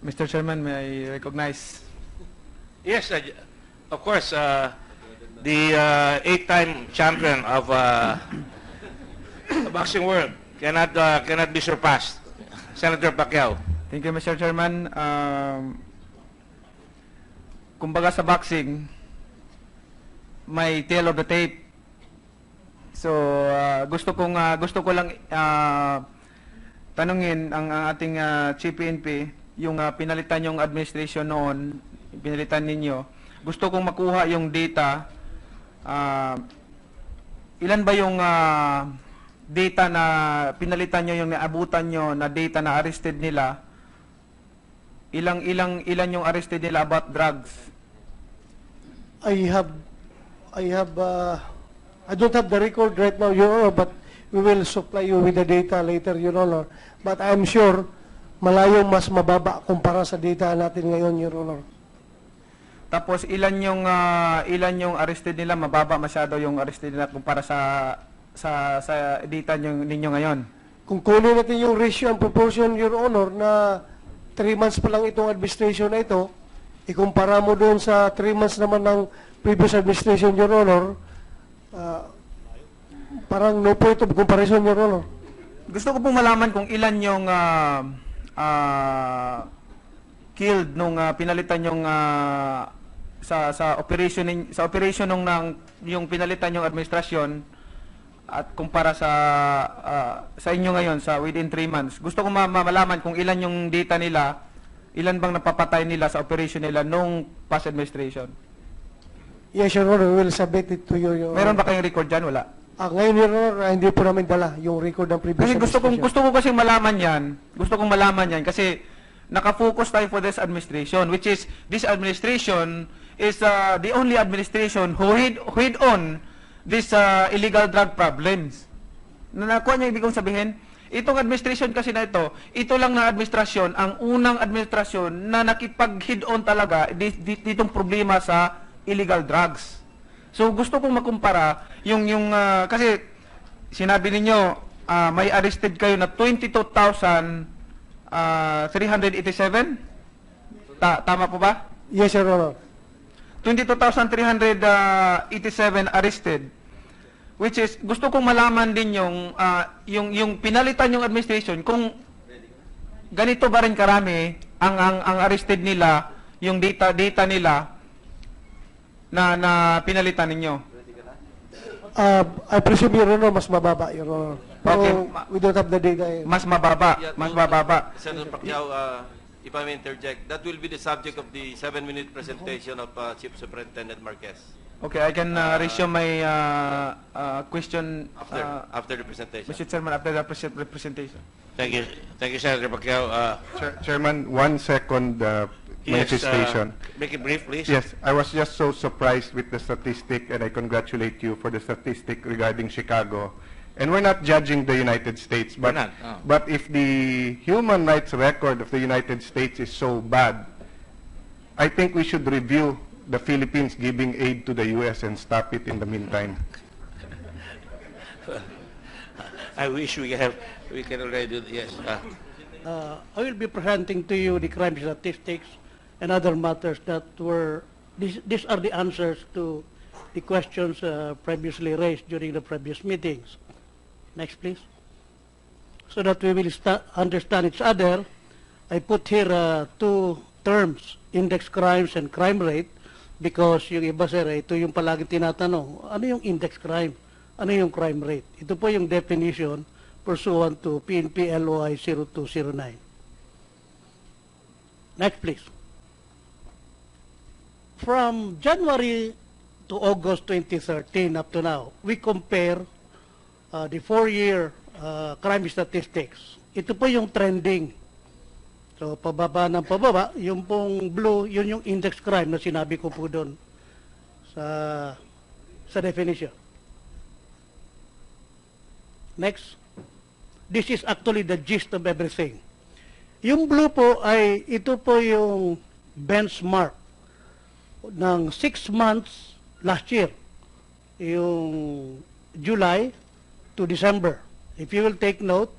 Mr. Chairman, may I recognize? Yes, uh, of course. Uh, the uh, eight-time champion of uh, the boxing world cannot uh, cannot be surpassed. Senator Pacquiao. Thank you, Mr. Chairman. Um, kumbaga sa boxing, may tail of the tape. So, uh, gusto kong uh, gusto ko lang uh, tanungin ang, ang ating uh, Chief PNP, yung uh, pinalitan yung administration noon, pinalitan ninyo. Gusto kong makuha yung data. Uh, ilan ba yung uh, data na pinalitan nyo, yung naabutan nyo na data na arrested nila? Ilang ilang ilan yung arrested nila about drugs? I have, I have, uh, I don't have the record right now, Your Honor, but we will supply you with the data later, Your Honor. But I'm sure malayong mas mababa kumpara sa data natin ngayon, Your Honor. Tapos ilan yung ah, ilan yung arrested nila? Mababa masyado yung arrested nila kumpara sa sa sa data nyo, ninyo ngayon. Kung kunin natin yung ratio and proportion, Your Honor, na 3 months pa lang itong administration na ito, ikumpara mo doon sa 3 months naman ng previous administration, Your Honor, uh, parang no point of comparison, Your Honor. Gusto ko pong malaman kung ilan yung ah, ah, killed nung ah, pinalitan yung ah, sa sa operation sa operation nung nang yung pinalitan yung administrasyon at kumpara sa ah, sa inyo ngayon sa within 3 months. Gusto ko ma- ma- malaman kung ilan yung data nila, ilan bang napapatay nila sa operation nila nung past administration. Yes, Your Honor, we will submit it to you, Your Meron ba kayong record diyan? Wala. Ah, ngayon, Your Honor, ah, hindi po namin dala yung record ng previous Kasi gusto kong administration. gusto ko kasi malaman 'yan. Gusto kong malaman 'yan kasi nakafocus tayo for this administration which is this administration is uh, the only administration who hid, hid on this uh, illegal drug problems. Na nakuha niyo ibig kong sabihin? Itong administration kasi na ito, ito lang na administrasyon, ang unang administrasyon na nakipag-hid on talaga di- di- ditong problema sa illegal drugs. So gusto kong makumpara yung yung ah, kasi sinabi ninyo ah, may arrested kayo na 22,387? Ta tama po ba? Yes, Your Honor. 22,387 arrested. Which is gusto kong malaman din yung ah, yung yung pinalitan yung administration kung ganito ba rin karami ang ang ang arrested nila, yung data data nila na na pinalitan ninyo. Uh, I presume, Your Honor, mas mababa, Your Honor. Pero Okay. we don't have the data. eh. Mas mababa, Yeah, mas mababa. Senator Pacquiao, uh, if I may interject, that will be the subject of the seven-minute presentation of uh, Chief Superintendent Marquez Okay, I can uh, resume my uh, uh, question after uh, after the presentation. Mr. Chairman after the prese- presentation. Thank you, thank you, Senator Pacquiao. Uh, Chair- Chairman, one second uh, manifestation. uh, make it brief, please. Yes, I was just so surprised with the statistic, and I congratulate you for the statistic regarding Chicago. And we're not judging the United States, We're but, not, no. but if the human rights record of the United States is so bad, I think we should review the Philippines giving aid to the U.S. and stop it in the meantime. I wish we have, we can already do, yes. Uh, Uh, I will be presenting to you the crime statistics and other matters that were, these, these are the answers to the questions uh, previously raised during the previous meetings. Next, please. So that we will sta- understand each other, I put here uh, two terms, index crimes and crime rate, because yung iba sir, eh, ito yung palagi tinatanong, ano yung index crime? Ano yung crime rate? Ito po yung definition pursuant to PNP LOI 0209. Next, please. From January to August 2013 up to now, we compare uh, the four-year uh, crime statistics. Ito po yung trending. So, pababa ng pababa, yung pong blue, yun yung index crime na sinabi ko po doon sa, sa definition. Next. This is actually the gist of everything. Yung blue po ay, ito po yung benchmark ng 6 months last year. Yung July to December. If you will take note,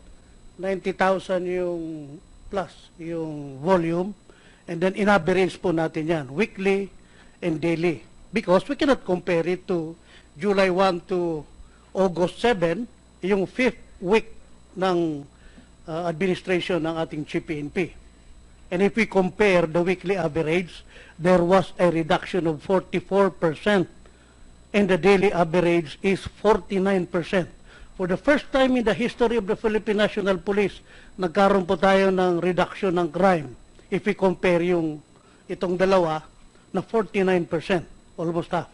90,000 yung plus, yung volume. And then in-average po natin yan, weekly and daily. Because we cannot compare it to July 1 to August 7, yung fifth week ng uh, administration ng ating Chief PNP. And if we compare the weekly average, there was a reduction of 44%, and the daily average is 49%. For the first time in the history of the Philippine National Police, nagkaroon po tayo ng reduction ng crime. If we compare yung itong dalawa na 49%, almost half.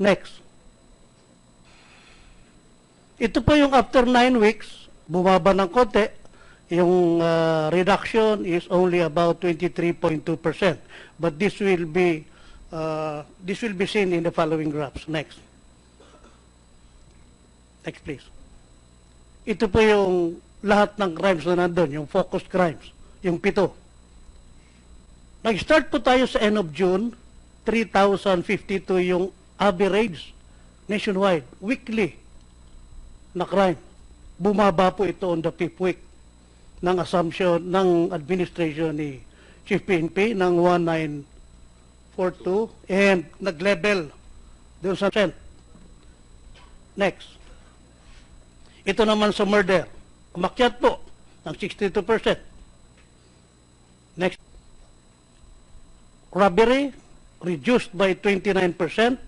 Next. Ito po yung after 9 weeks, bumaba ng konti, yung uh, reduction is only about 23.2%. But this will be uh, this will be seen in the following graphs. Next. Next please. Ito po yung lahat ng crimes na nandun, yung focused crimes, yung pito. Nag-start po tayo sa end of June, 3,052 yung average nationwide, weekly na crime. Bumaba po ito on the fifth week ng assumption ng administration ni Chief PNP ng 1942 and nag-level doon sa cent. Next. Ito naman sa murder. Umakyat po ng 62%. Next. Robbery, reduced by 29%.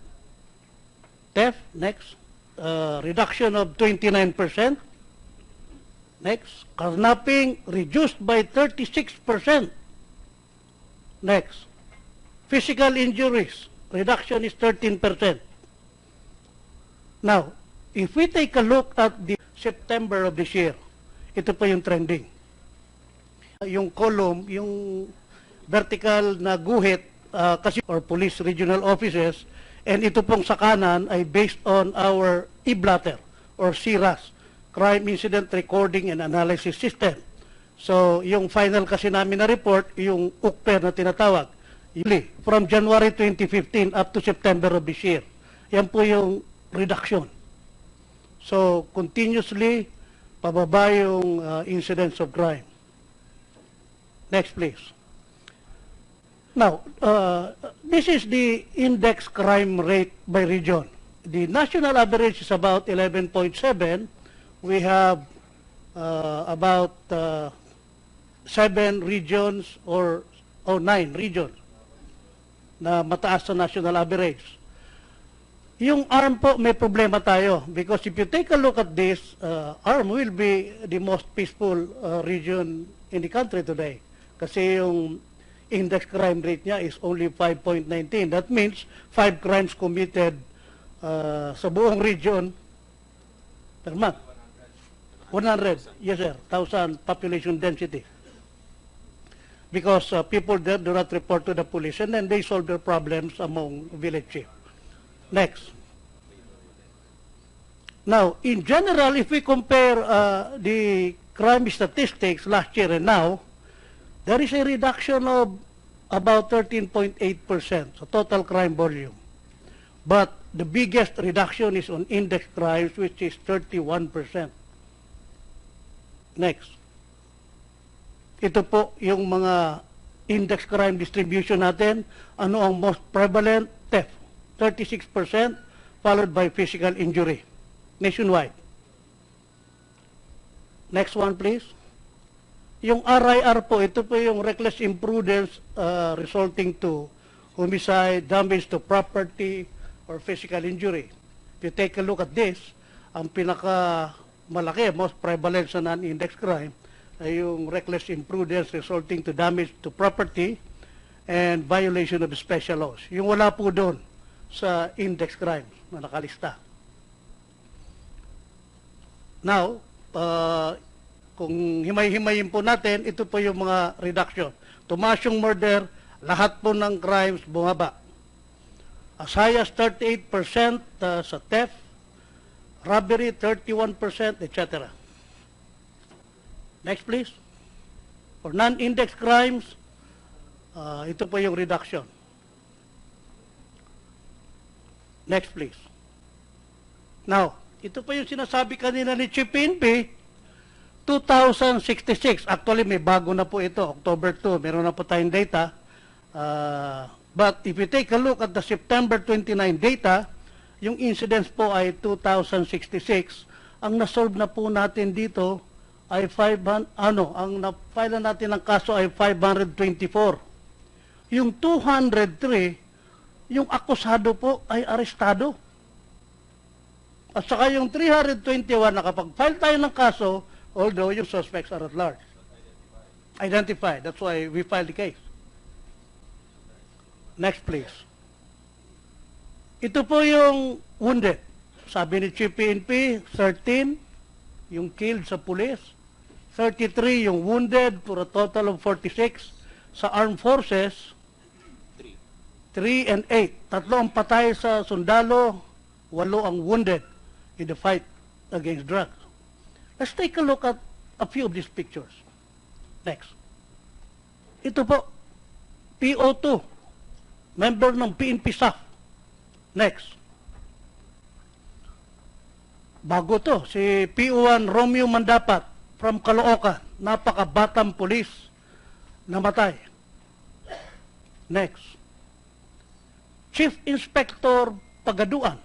Theft, next. Uh, reduction of 29%. Next, carnapping reduced by 36%. Next, physical injuries, reduction is 13%. Now, if we take a look at the September of this year, ito po yung trending. Yung column, yung vertical na guhit, uh, kasi or police regional offices, and ito pong sa kanan ay based on our e-blatter or CRAS, Crime Incident Recording and Analysis System. So, yung final kasi namin na report, yung UCPER na tinatawag, Yuli, from January 2015 up to September of this year. Yan po yung reduction. So, continuously, pababa yung uh, incidents of crime. Next, please. Now, uh, this is the index crime rate by region. The national average is about 11.7. We have uh, about uh, seven regions or, or nine regions na mataas sa national average. Yung ARM po, may problema tayo because if you take a look at this, uh, ARM will be the most peaceful uh, region in the country today. Kasi yung index crime rate niya is only 5.19. That means five crimes committed uh, sa buong region per month. 100, yes sir, 1,000 population density. Because uh, people there do not report to the police and then they solve their problems among village chief. Next. Now, in general, if we compare uh, the crime statistics last year and now, there is a reduction of about 13.8% sa total crime volume. But the biggest reduction is on index crimes, which is 31%. Next. Ito po yung mga index crime distribution natin. Ano ang most prevalent? Theft. 36%, followed by physical injury nationwide. Next one, please. Yung RIR po, ito po yung reckless imprudence uh, resulting to homicide, damage to property, or physical injury. If you take a look at this, ang pinaka malaki, most prevalent sa non-index crime, ay yung reckless imprudence resulting to damage to property and violation of special laws. Yung wala po doon sa index crime na nakalista. Now, uh, kung himay-himayin po natin, ito po yung mga reduction. Tumaas yung murder, lahat po ng crimes bumaba. As high as 38% uh, sa theft, robbery 31%, etc. Next please. For non-index crimes, uh, ito po yung reduction. Next please. Now, ito pa yung sinasabi kanina ni Chief PNP, 2066, actually may bago na po ito, October 2, meron na po tayong data. Uh, but if you take a look at the September 29 data, yung incidents po ay 2066. Ang nasolve na po natin dito ay 500, ano, ang na-file na natin ng kaso ay 524. Yung 203, yung akusado po ay arestado. At saka yung 321, nakapag-file tayo ng kaso, although yung suspects are at large. Identified. That's why we filed the case. Next, please. Ito po yung wounded. Sabi ni Chief PNP, 13 yung killed sa pulis, 33 yung wounded for a total of 46 sa armed forces, 3 and 8. Tatlo ang patay sa sundalo, walo ang wounded in the fight against drugs. Let's take a look at a few of these pictures. Next. Ito po, PO2, member ng PNP staff. Next. Bago to, si PO1 Romeo Mandapat from Caloocan, napakabatang pulis, namatay. Next. Chief Inspector Pagaduan.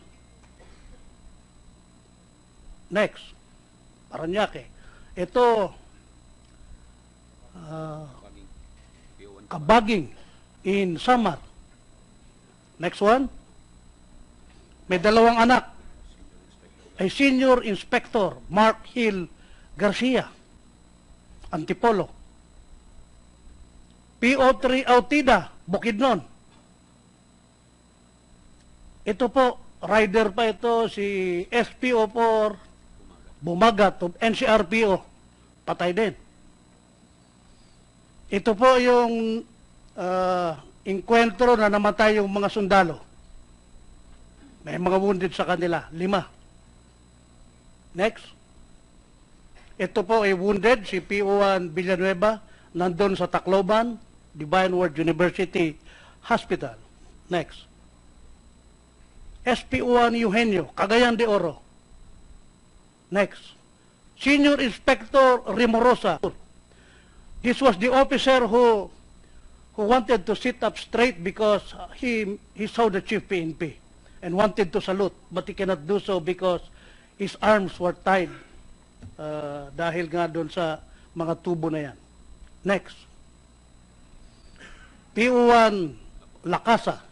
Next. Paranaque. Ito, ah, kabaging in Samar. Next one. May dalawang anak. Ay Senior Inspector Mark Hill Garcia. Antipolo. PO3 Autida, Bukidnon. Ito po, rider pa ito, si SPO4 Bumagat NCRPO. Patay din. Ito po yung uh, inkwentro na namatay yung mga sundalo. May mga wounded sa kanila, lima. Next. Ito po ay wounded, si PO1 Villanueva, nandun sa Tacloban, Divine Word University Hospital. Next. SPO1 Eugenio, Cagayan de Oro. Next. Senior Inspector Rimorosa. This was the officer who who wanted to sit up straight because he he saw the chief PNP and wanted to salute, but he cannot do so because his arms were tied uh, dahil nga doon sa mga tubo na yan. Next. PO1 Lacasa,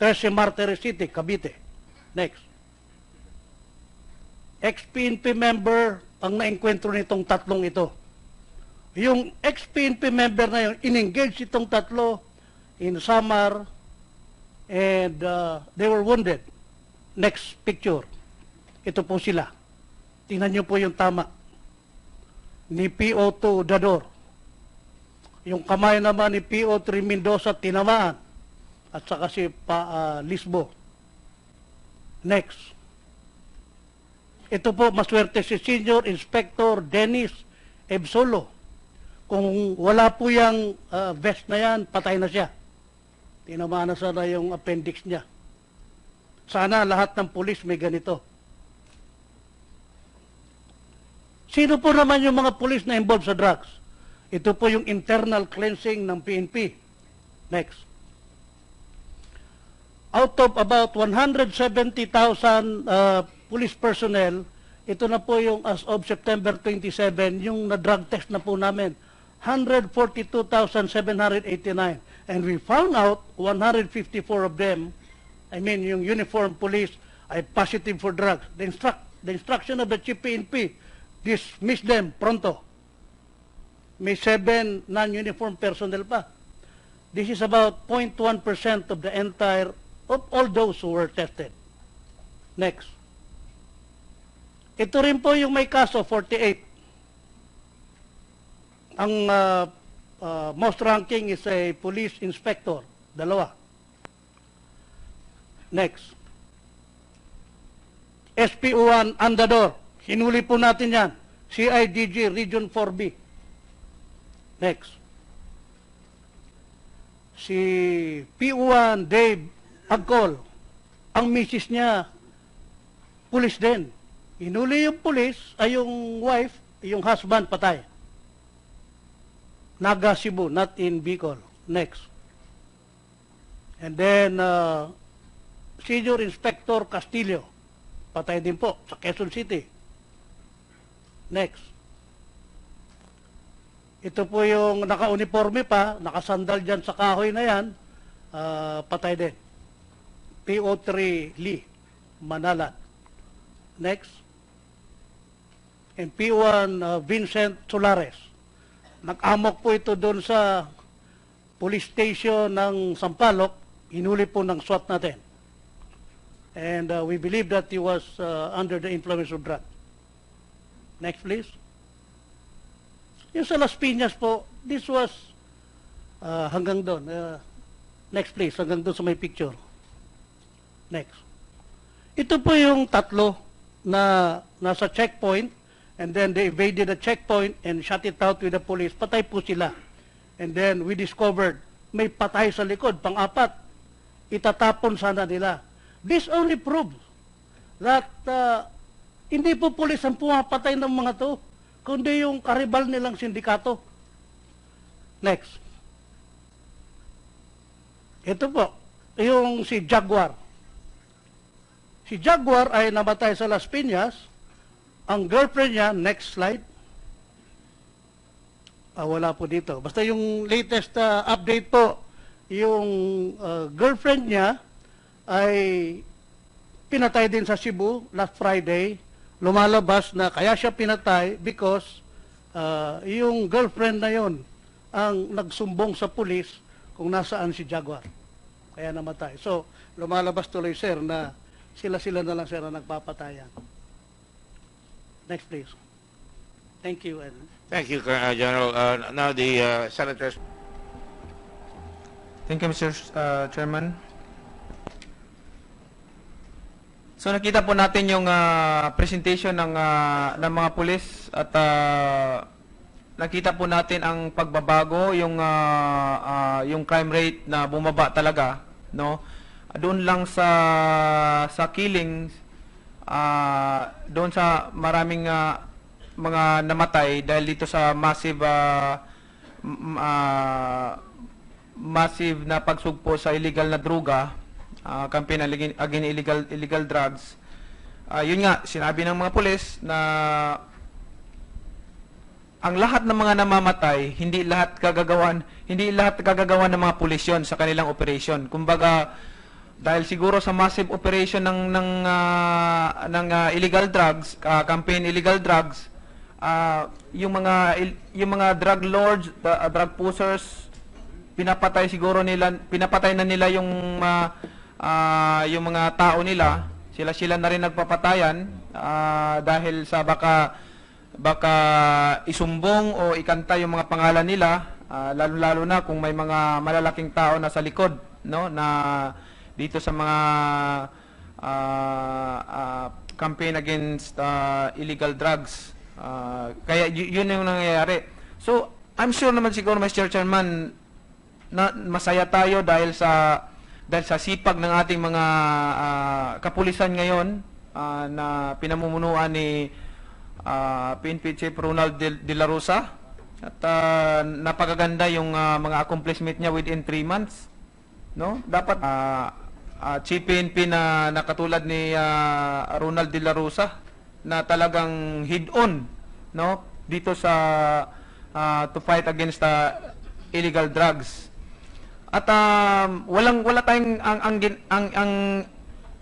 13 Martires City, Cavite. Next. ex-PNP member ang naengkwentro nitong tatlong ito. Yung ex-PNP member na yun, in-engage itong tatlo in Samar and uh, they were wounded. Next picture. Ito po sila. Tingnan nyo po yung tama. Ni PO2 Dador. Yung kamay naman ni PO3 Mendoza tinamaan. At saka si pa, uh, Lisbo. Next. Ito po, maswerte si Senior Inspector Dennis Ebsolo. Kung wala po yung uh, vest na yan, patay na siya. Tinamaan na sana yung appendix niya. Sana lahat ng pulis may ganito. Sino po naman yung mga pulis na involved sa drugs? Ito po yung internal cleansing ng PNP. Next. Out of about 170,000 uh, police personnel, ito na po yung as of September 27, yung na-drug test na po namin, 142,789. And we found out 154 of them, I mean yung uniform police, ay positive for drugs. The, instruct, the instruction of the chief PNP, dismiss them pronto. May seven non-uniform personnel pa. This is about 0.1% of the entire, of all those who were tested. Next. Ito rin po yung may kaso, 48. Ang uh, uh, most ranking is a police inspector, dalawa. Next. SPO1 Andador, hinuli po natin yan. CIDG Region 4B. Next. Si PO1 Dave Agcol, ang misis niya, pulis din. Inuli yung pulis, ay yung wife, yung husband patay. Naga Cebu, not in Bicol. Next. And then, uh, Senior Inspector Castillo, patay din po sa Quezon City. Next. Ito po yung naka-uniforme pa, nakasandal dyan sa kahoy na yan, ah, patay din. PO3 Lee, Manalat. Next. And P1 uh, Vincent Solares. Nag-amok po ito doon sa police station ng Sampaloc, inuli po ng SWAT natin. And uh, we believe that he was uh, under the influence of drug. Next, please. Yung sa Las Piñas po, this was uh, hanggang doon. Uh, next, please. Hanggang doon sa may picture. Next. Ito po yung tatlo na nasa checkpoint and then they evaded the checkpoint and shot it out with the police. Patay po sila. And then we discovered may patay sa likod, pang-apat. Itatapon sana nila. This only proves that uh, hindi po pulis ang pumapatay ng mga to, kundi yung karibal nilang sindikato. Next. Ito po, yung si Jaguar. Si Jaguar ay namatay sa Las Piñas. Ang girlfriend niya, next slide. Ah, wala po dito. Basta yung latest ah, update po, yung ah, girlfriend niya ay pinatay din sa Cebu last Friday. Lumalabas na kaya siya pinatay because ah, yung girlfriend na yon ang nagsumbong sa pulis kung nasaan si Jaguar. Kaya namatay. So, lumalabas tuloy, sir, na sila-sila na lang, sir, ang nagpapatayan. Next, please. Thank you. And Thank you, uh, General. Uh, now the uh, senators. Thank you, Mr. uh, Chairman. So nakita po natin yung ah, presentation ng ah, ng mga pulis at ah, nakita po natin ang pagbabago yung ah, ah, yung crime rate na bumaba talaga, no? Doon lang sa sa killings ah, doon sa maraming ah, mga namatay dahil dito sa massive m- ah, massive na pagsugpo sa illegal na droga, uh, campaign against illegal illegal drugs. Ah, yun nga, sinabi ng mga pulis na ang lahat ng mga namamatay, hindi lahat kagagawan, hindi lahat kagagawan ng mga pulis yun sa kanilang operation. Kumbaga, dahil siguro sa massive operation ng ng ah, ng ah, illegal drugs, ah, campaign illegal drugs, ah, yung mga yung mga drug lords, ah, drug pushers, pinapatay siguro nila, pinapatay na nila yung ah, ah, yung mga tao nila. Sila sila na rin nagpapatayan ah, dahil sa baka baka isumbong o ikanta yung mga pangalan nila, ah, lalo-lalo na kung may mga malalaking tao na sa likod, no, na dito sa mga ah, ah, campaign against ah, illegal drugs. Ah, kaya yun yung nangyayari. So, I'm sure naman siguro, Mr. Chairman, na masaya tayo dahil sa dahil sa sipag ng ating mga ah, kapulisan ngayon ah, na pinamumunuan ni ah, PNP Chief Ronald De, La Rosa at ah, napakaganda yung ah, mga accomplishment niya within 3 months no dapat ah, ah, Chief PNP na nakatulad ni ah, Ronald De La Rosa na talagang head on no dito sa ah, to fight against ah, illegal drugs at um, walang wala tayong ang ang, ang ang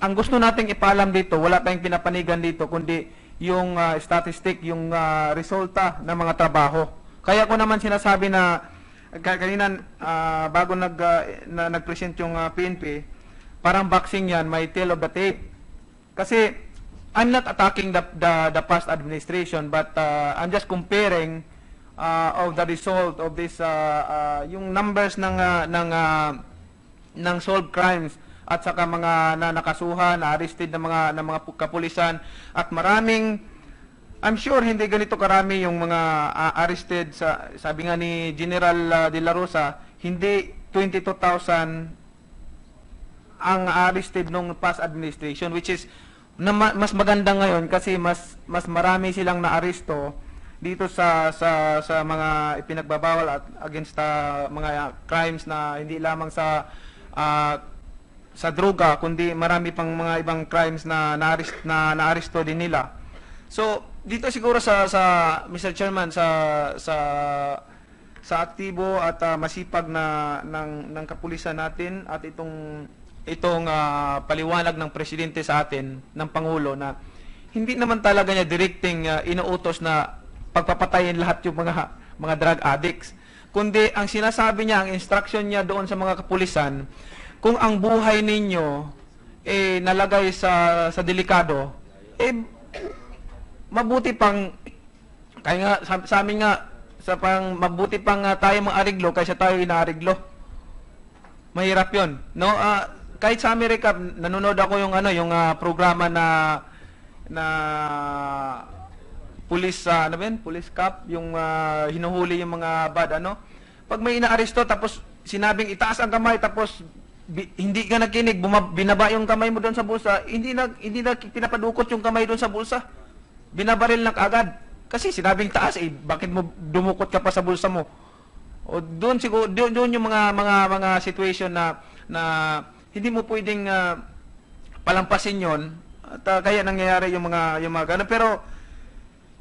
ang gusto nating ipaalam dito, wala tayong pinapanigan dito kundi yung ah, statistic, yung ah, resulta ng mga trabaho. Kaya ko naman sinasabi na ka- kanina ah, bago nag ah, na, nag-present yung ah, PNP, parang boxing 'yan, may tail of the tape. Kasi I'm not attacking the the, the past administration but uh, I'm just comparing uh, of the result of this uh, uh, yung numbers ng uh, ng uh, ng solved crimes at saka mga na nakasuhan, na arrested ng mga ng mga pu- kapulisan at maraming I'm sure hindi ganito karami yung mga uh, arrested sa sabi nga ni General uh, De La Rosa, hindi 22,000 ang arrested nung past administration which is na ma- mas maganda ngayon kasi mas mas marami silang naaresto dito sa sa sa mga ipinagbabawal at against uh, mga crimes na hindi lamang sa ah, sa droga kundi marami pang mga ibang crimes na naarest na naaresto din nila. So dito siguro sa sa Mr. Chairman sa sa sa aktibo at ah, masipag na ng ng kapulisan natin at itong itong ah, paliwanag ng presidente sa atin ng pangulo na hindi naman talaga niya directing ah, inuutos na pagpapatayin lahat yung mga mga drug addicts kundi ang sinasabi niya ang instruction niya doon sa mga kapulisan kung ang buhay ninyo eh nalagay sa sa delikado eh mabuti pang kaya nga sa, sa amin nga sa pang mabuti pang ah, tayo maariglo kaysa tayo inaariglo. Mahirap 'yon, no? Ah, kahit sa Amerika nanonood ako yung ano, yung ah, programa na na police ah, ano ba? Police cop, yung ah, hinuhuli yung mga bad ano. Pag may inaaresto tapos sinabing itaas ang kamay tapos bi- hindi ka nakinig, buma- binaba yung kamay mo doon sa bulsa, hindi na hindi na pinapadukot yung kamay doon sa bulsa. Binabaril na agad. Kasi sinabing taas eh, bakit mo dumukot ka pa sa bulsa mo? O doon siguro doon yung mga mga mga situation na na hindi mo pwedeng ah, palampasin 'yon. At ah, kaya nangyayari yung mga yung mga ganun. pero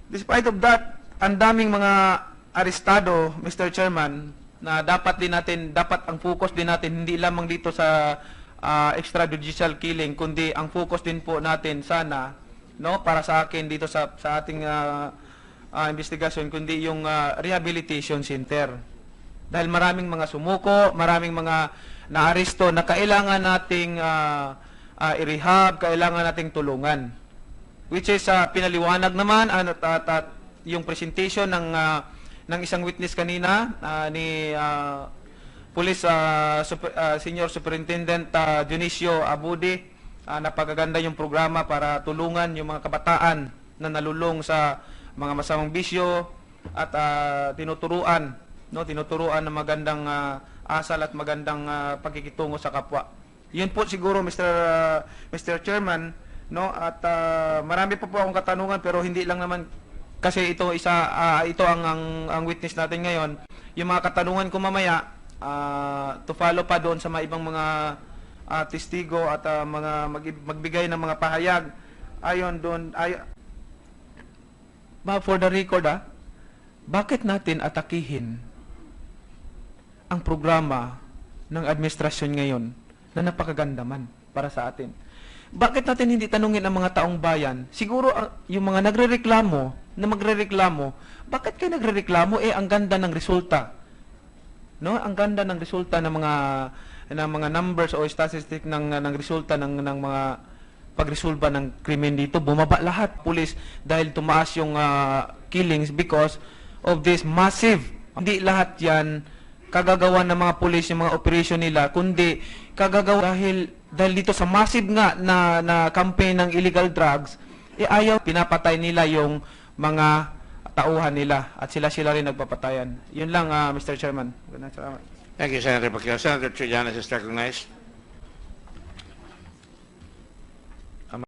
despite of that, ang daming mga arestado, Mr. Chairman, na dapat din natin dapat ang focus din natin hindi lamang dito sa ah, extrajudicial killing kundi ang focus din po natin sana no para sa akin dito sa sa ating ah, ah, investigasyon kundi yung ah, rehabilitation center dahil maraming mga sumuko, maraming mga naaresto na kailangan nating ah, ah, i-rehab, kailangan nating tulungan. Which is ah, pinaliwanag naman ano at, at yung presentation ng ah, ng isang witness kanina ah, ni ah, Police ah, Super- ah, Senior Superintendent ah, Dionisio Abudi ah, napakaganda yung programa para tulungan yung mga kabataan na nalulong sa mga masamang bisyo at ah, tinuturuan no tinuturuan ng magandang ah, asal at magandang ah, pagkikitungo sa kapwa. Yun po siguro Mr. ah, Mr. Chairman no at ah, marami pa po akong katanungan pero hindi lang naman kasi ito isa ah, ito ang, ang ang witness natin ngayon. Yung mga katanungan ko mamaya ah, to follow pa doon sa mga ibang mga ah, testigo at ah, mga mag- magbigay ng mga pahayag ayon doon ay for the record ah, bakit natin atakihin ang programa ng administrasyon ngayon na napakaganda man para sa atin? Bakit natin hindi tanungin ang mga taong bayan? Siguro ah, yung mga nagrereklamo, na magrereklamo, bakit kayo nagrereklamo? Eh, ang ganda ng resulta. No? Ang ganda ng resulta ng mga ng mga numbers o statistic ng ng resulta ng ng mga pagresolba ng krimen dito bumaba lahat pulis dahil tumaas yung ah, killings because of this massive hindi lahat yan kagagawa ng mga pulis yung mga operation nila kundi kagagawa dahil dahil dito sa massive nga na na campaign ng illegal drugs eh ayaw pinapatay nila yung mga tauhan nila at sila sila rin nagpapatayan yun lang ah, Mr. Chairman Salamat. Thank you, Senator Pacquiao. Senator Trillanes is recognized.